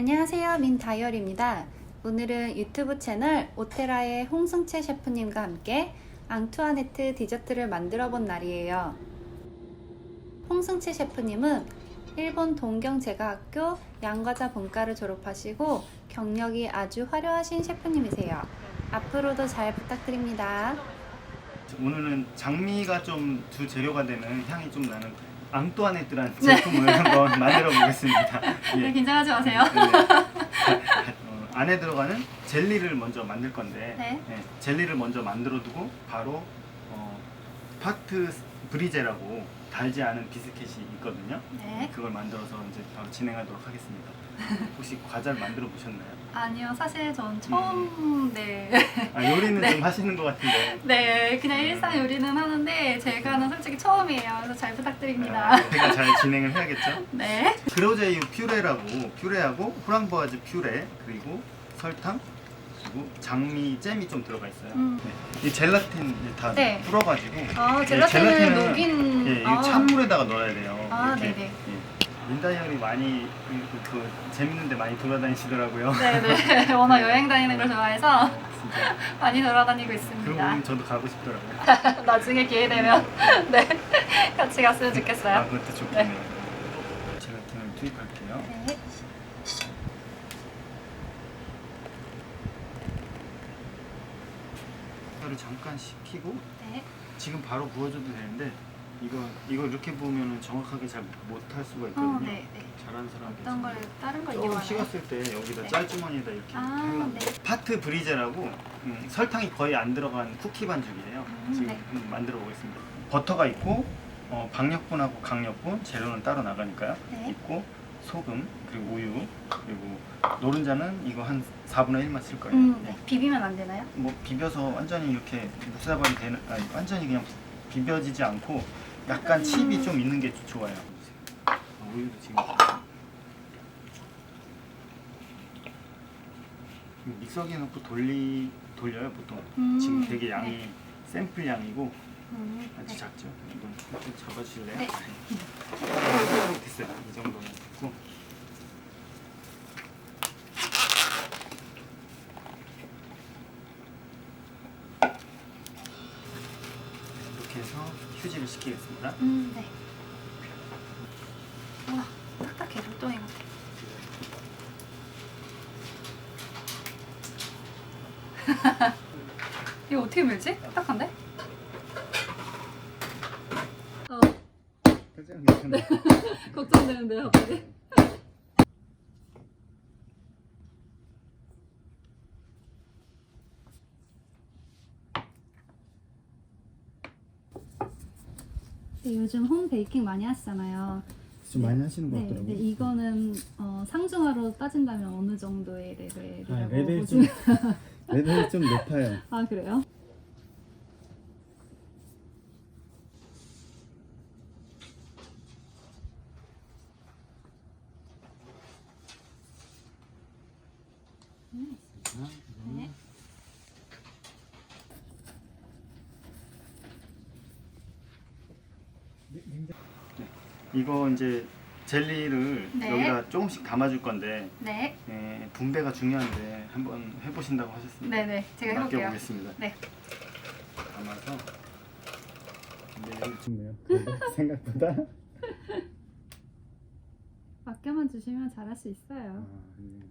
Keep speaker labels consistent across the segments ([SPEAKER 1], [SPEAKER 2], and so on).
[SPEAKER 1] 안녕하세요. 민다이얼입니다. 오늘은 유튜브 채널 오테라의 홍승채 셰프님과 함께 앙투아네트 디저트를 만들어 본 날이에요. 홍승채 셰프님은 일본 동경제과학교 양과자 본과를 졸업하시고 경력이 아주 화려하신 셰프님이세요. 앞으로도 잘 부탁드립니다.
[SPEAKER 2] 오늘은 장미가 좀주 재료가 되는 향이 좀 나는 앙뚜아네트라는 제품을 한번 만들어 보겠습니다. 예.
[SPEAKER 1] 긴장하지 마세요.
[SPEAKER 2] 네. 어, 안에 들어가는 젤리를 먼저 만들 건데
[SPEAKER 1] 네.
[SPEAKER 2] 네, 젤리를 먼저 만들어 두고 바로 어, 파트 브리제라고 달지 않은 비스켓이 있거든요.
[SPEAKER 1] 네.
[SPEAKER 2] 그걸 만들어서 이제 바로 진행하도록 하겠습니다. 혹시 과자를 만들어 보셨나요?
[SPEAKER 1] 아니요, 사실 전 처음 네.
[SPEAKER 2] 아, 요리는
[SPEAKER 1] 네.
[SPEAKER 2] 좀 하시는 것 같은데
[SPEAKER 1] 네, 그냥 일상 요리는 하는데 제가는 솔직히 처음이에요. 그래서 잘 부탁드립니다.
[SPEAKER 2] 아, 제가 잘 진행을 해야겠죠?
[SPEAKER 1] 네.
[SPEAKER 2] 그로제유 퓨레라고 퓨레하고 프랑보아즈 퓨레 그리고 설탕 그리고 장미 잼이 좀 들어가 있어요.
[SPEAKER 1] 음.
[SPEAKER 2] 네. 이 젤라틴 다
[SPEAKER 1] 네.
[SPEAKER 2] 풀어가지고
[SPEAKER 1] 아,
[SPEAKER 2] 예,
[SPEAKER 1] 젤라틴을 녹인
[SPEAKER 2] 예, 이거
[SPEAKER 1] 아.
[SPEAKER 2] 찬물에다가 넣어야 돼요.
[SPEAKER 1] 아,
[SPEAKER 2] 이렇게.
[SPEAKER 1] 네네.
[SPEAKER 2] 예. 민다이얼이 많이 그, 그 재밌는데 많이 돌아다니시더라고요.
[SPEAKER 1] 네네. 워낙 여행 다니는 걸 좋아해서
[SPEAKER 2] 진짜.
[SPEAKER 1] 많이 돌아다니고 있습니다.
[SPEAKER 2] 보니 저도 가고 싶더라고요.
[SPEAKER 1] 나중에 기회 되면 네 같이 갔으면
[SPEAKER 2] 아,
[SPEAKER 1] 좋겠어요.
[SPEAKER 2] 그것도 좋겠네요. 젤라틴을 투입할게요.
[SPEAKER 1] 네.
[SPEAKER 2] 를 잠깐 식히고
[SPEAKER 1] 네.
[SPEAKER 2] 지금 바로 부어줘도 되는데 이거 이거 이렇게 부으면 정확하게 잘 못할 수가 있거든요.
[SPEAKER 1] 어, 네, 네.
[SPEAKER 2] 잘하는 사람
[SPEAKER 1] 어떤 걸 다른 걸
[SPEAKER 2] 조금
[SPEAKER 1] 이용하나요?
[SPEAKER 2] 식었을 때 여기다
[SPEAKER 1] 네.
[SPEAKER 2] 짤주머니에다 이렇게
[SPEAKER 1] 아,
[SPEAKER 2] 하려고
[SPEAKER 1] 네.
[SPEAKER 2] 파트 브리제라고 음, 설탕이 거의 안 들어간 쿠키 반죽이에요.
[SPEAKER 1] 음,
[SPEAKER 2] 지금
[SPEAKER 1] 네.
[SPEAKER 2] 음, 만들어 보겠습니다. 버터가 있고 어, 박력분하고 강력분 재료는 따로 나가니까요.
[SPEAKER 1] 네.
[SPEAKER 2] 있고 소금 그리고 우유 그리고 노른자는 이거 한 4분의 1만 쓸 거예요.
[SPEAKER 1] 음, 네. 비비면 안 되나요?
[SPEAKER 2] 뭐 비벼서 완전히 이렇게 묵사발이 되는 아니 완전히 그냥 비벼지지 않고 약간 칩이 좀 있는 게 좋아요. 아, 우유도 지금 믹서기에 넣고 돌리 돌려요 보통.
[SPEAKER 1] 음,
[SPEAKER 2] 지금 되게 양이
[SPEAKER 1] 네.
[SPEAKER 2] 샘플 양이고
[SPEAKER 1] 음,
[SPEAKER 2] 아주
[SPEAKER 1] 네.
[SPEAKER 2] 작죠. 이건 좀 잡아주실래요?
[SPEAKER 1] 네.
[SPEAKER 2] 됐어요. 이 정도면 됐고. 이렇게 해서 휴지를 시키겠습니다.
[SPEAKER 1] 음, 네. 와, 딱딱해. 돌덩이 같아. 이거 어떻게 밀지? 딱딱한데? 어,
[SPEAKER 2] 괜찮아요.
[SPEAKER 1] 걱정되는데요, 갑자기? 네, 요즘 홈 베이킹 많이 하시잖아요.
[SPEAKER 2] 좀 많이 하시는 것
[SPEAKER 1] 네,
[SPEAKER 2] 같더라고요.
[SPEAKER 1] 네, 이거는 어, 상중하로 따진다면 어느 정도의 레벨이라고
[SPEAKER 2] 아, 레벨
[SPEAKER 1] 보시면
[SPEAKER 2] 좀 레벨이 좀 높아요.
[SPEAKER 1] 아 그래요? 네.
[SPEAKER 2] 이거 이제 젤리를
[SPEAKER 1] 네.
[SPEAKER 2] 여기다 조금씩 담아줄 건데
[SPEAKER 1] 네,
[SPEAKER 2] 예, 분배가 중요한데 한번 해보신다고 하셨습니다.
[SPEAKER 1] 네네, 제가 해볼게요.
[SPEAKER 2] 맡겨보겠습니다.
[SPEAKER 1] 네.
[SPEAKER 2] 담아서 네, 좋네요. 생각보다.
[SPEAKER 1] 맡겨만 주시면 잘할 수 있어요.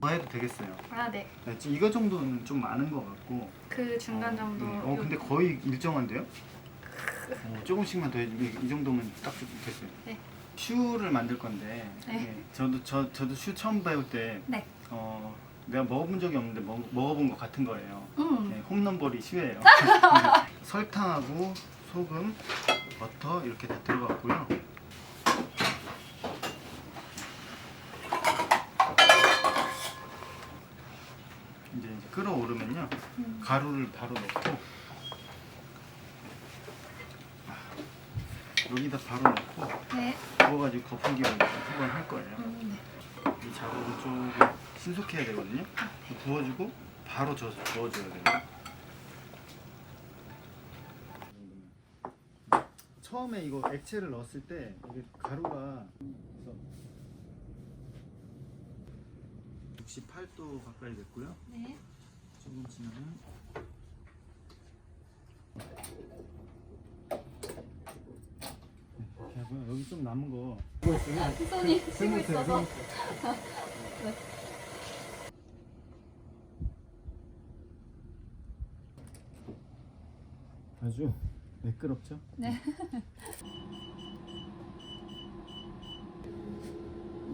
[SPEAKER 2] 더 해도 되겠어요.
[SPEAKER 1] 아 네,
[SPEAKER 2] 네, 지- 이거 정도는 좀 많은 것 같고.
[SPEAKER 1] 그 중간
[SPEAKER 2] 어,
[SPEAKER 1] 정도.
[SPEAKER 2] 네. 어, 근데 거의 일정한데요? 어, 조금씩만 더 해주면 이 정도면 딱 됐어요.
[SPEAKER 1] 네.
[SPEAKER 2] 슈를 만들 건데
[SPEAKER 1] 네.
[SPEAKER 2] 예, 저도 저 저도 슈 처음 배울 때
[SPEAKER 1] 네.
[SPEAKER 2] 어, 내가 먹어본 적이 없는데 먹, 먹어본 것 같은 거예요.
[SPEAKER 1] 음.
[SPEAKER 2] 네, 홈런볼이 슈예요. 설탕하고 소금, 버터 이렇게 다 들어갔고요. 이제, 이제 끓어오르면요
[SPEAKER 1] 음.
[SPEAKER 2] 가루를 바로 넣고 여기다 바로 넣고
[SPEAKER 1] 네.
[SPEAKER 2] 부어가지고 거품기를 한번 할 거예요.
[SPEAKER 1] 음, 네.
[SPEAKER 2] 이 작업은 조금 신속해야 되거든요. 부어주고 바로 저 저어줘야 돼요. 처음에 이거 액체를 넣었을 때 이게 가루가 그래서 68도 가까이 됐고요.
[SPEAKER 1] 네.
[SPEAKER 2] 조금 지나면 네, 하고요. 여기 좀 남은 거
[SPEAKER 1] 손이 쉬고 있어서.
[SPEAKER 2] 아주 매끄럽죠?
[SPEAKER 1] 네.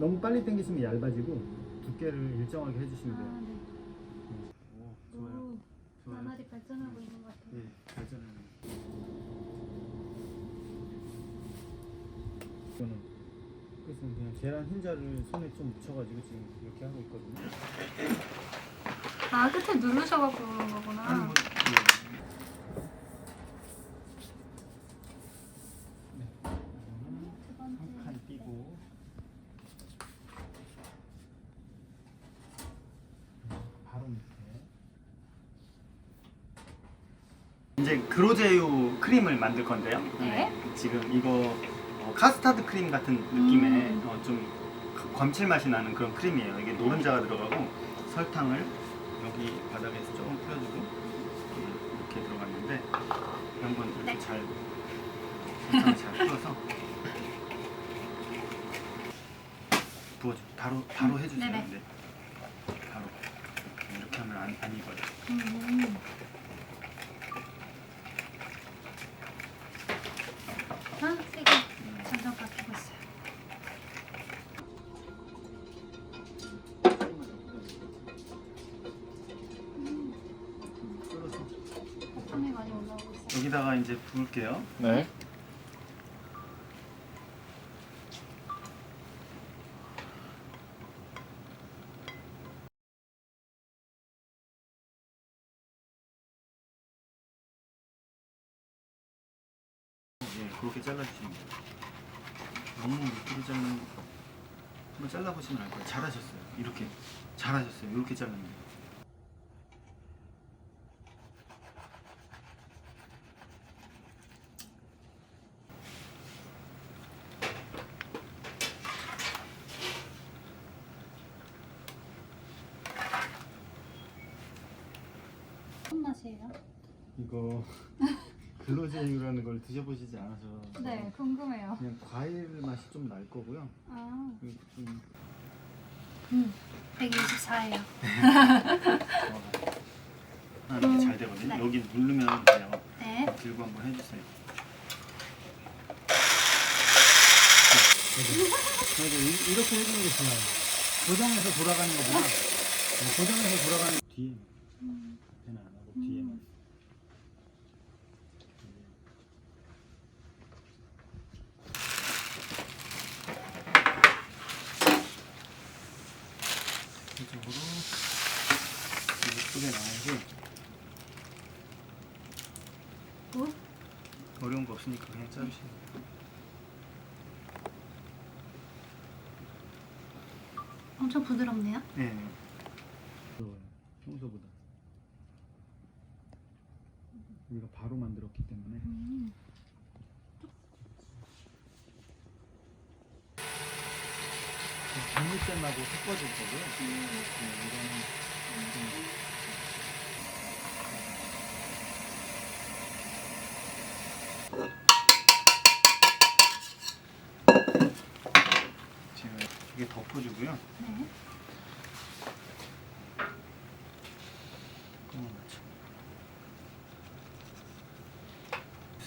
[SPEAKER 2] 너무 빨리 당기시면 얇아지고 두께를 일정하게 해주시면 돼요.
[SPEAKER 1] 아, 네.
[SPEAKER 2] 오, 좋아요.
[SPEAKER 1] 오,
[SPEAKER 2] 좋아요.
[SPEAKER 1] 나날이 발전하고 있는 것 같아요.
[SPEAKER 2] 예, 발전을. 이거는 그래서 그냥 계란 흰자를 손에 좀 묻혀가지고 지금 이렇게 하고 있거든요.
[SPEAKER 1] 아, 끝에 누르셔갖고 그런 거구나.
[SPEAKER 2] 아니 뭐, 네. 네.
[SPEAKER 1] 두 번째.
[SPEAKER 2] 한칸 띄고 바로 밑에 이제 그로제유 크림을 만들 건데요.
[SPEAKER 1] 네.
[SPEAKER 2] 지금 이거 어, 카스타드 크림 같은 느낌의
[SPEAKER 1] 음.
[SPEAKER 2] 어, 좀 감칠맛이 나는 그런 크림이에요. 이게 노른자가 들어가고 설탕을 여기 바닥에서 조금 뿌려주고 음, 이렇게 들어갔는데 한번 이렇게
[SPEAKER 1] 네.
[SPEAKER 2] 잘 설탕을 잘 풀어서 부어줘. 바로 바로 해주세요.
[SPEAKER 1] 네네.
[SPEAKER 2] 네. 바로 이렇게 하면 안, 안 익어요.
[SPEAKER 1] 음. 많이 올라오고 있어요.
[SPEAKER 2] 여기다가 이제 부을게요.
[SPEAKER 3] 네.
[SPEAKER 2] 예, 그렇게 잘라주시면 돼요. 너무 밑으로 자르는 한번 잘라보시면 알 거예요. 잘하셨어요. 이렇게 잘하셨어요. 이렇게 자르는 거.
[SPEAKER 1] 무슨 맛이에요?
[SPEAKER 2] 이거 글로제유라는 걸 드셔보시지 않아서
[SPEAKER 1] 네, 궁금해요.
[SPEAKER 2] 그냥 과일 맛이 좀 날 거고요.
[SPEAKER 1] 아,
[SPEAKER 2] 좀
[SPEAKER 1] 음, 124예요.
[SPEAKER 2] 하나 이렇게 잘 되거든요.
[SPEAKER 1] 네.
[SPEAKER 2] 여기 누르면 돼요.
[SPEAKER 1] 네.
[SPEAKER 2] 들고 한번 해주세요. 그래도 이- 이렇게 해주는 게 좋아요. 고정해서 돌아가는 거구나. 네, 고정해서 돌아가는 뒤에
[SPEAKER 1] 음,
[SPEAKER 2] 하고 뒤에만.
[SPEAKER 1] 음.
[SPEAKER 2] 이쪽으로 예쁘게 나와야지
[SPEAKER 1] 굿.
[SPEAKER 2] 어려운 거 없으니까 그냥 자르시면 돼요.
[SPEAKER 1] 엄청 부드럽네요.
[SPEAKER 2] 네. 부드러워요. 평소보다. 우리가 바로 만들었기 때문에.
[SPEAKER 1] 음.
[SPEAKER 2] 국물잼하고 섞어줄 거고요. 네, 이거는 좀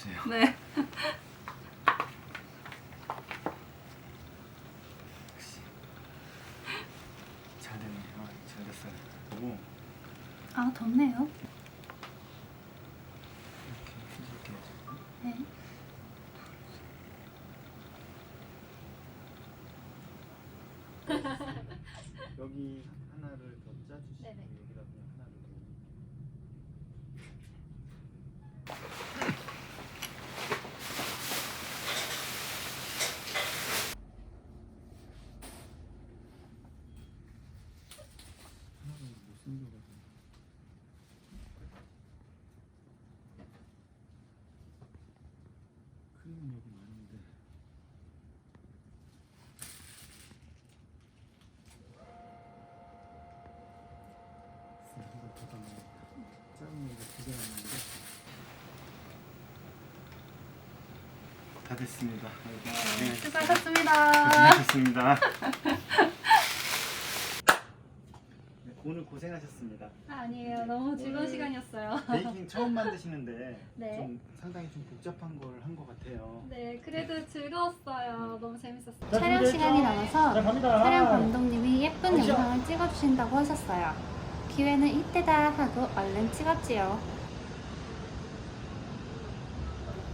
[SPEAKER 2] 주세요. 네. 역시 잘 됐네요. 아, 잘 됐어요.
[SPEAKER 1] 그리고
[SPEAKER 4] 아 덥네요.
[SPEAKER 2] 이렇게 부드럽게 해주고
[SPEAKER 4] 네.
[SPEAKER 2] 여기 하나를 더 짜주시면
[SPEAKER 4] 네네.
[SPEAKER 2] 다 됐습니다.
[SPEAKER 4] 네, 수고하셨습니다.
[SPEAKER 2] 고생하셨습니다. 네, 오늘 고생하셨습니다.
[SPEAKER 4] 아, 아니에요. 너무 즐거운
[SPEAKER 2] 오늘
[SPEAKER 4] 시간이었어요.
[SPEAKER 2] 베이킹 처음 만드시는데
[SPEAKER 4] 네.
[SPEAKER 2] 좀 상당히 좀 복잡한 걸 한 것 같아요.
[SPEAKER 4] 네, 그래도 즐거웠어요. 너무 재밌었어요.
[SPEAKER 1] 촬영 시간이 남아서
[SPEAKER 2] 갑니다.
[SPEAKER 1] 촬영 감독님이 예쁜 영상을 찍어주신다고 하셨어요. 기회는 이때다 하고 얼른 찍었지요.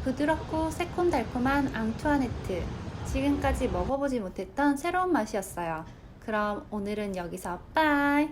[SPEAKER 1] 부드럽고 새콤달콤한 앙투아네트. 지금까지 먹어보지 못했던 새로운 맛이었어요. 그럼 오늘은 여기서 빠이!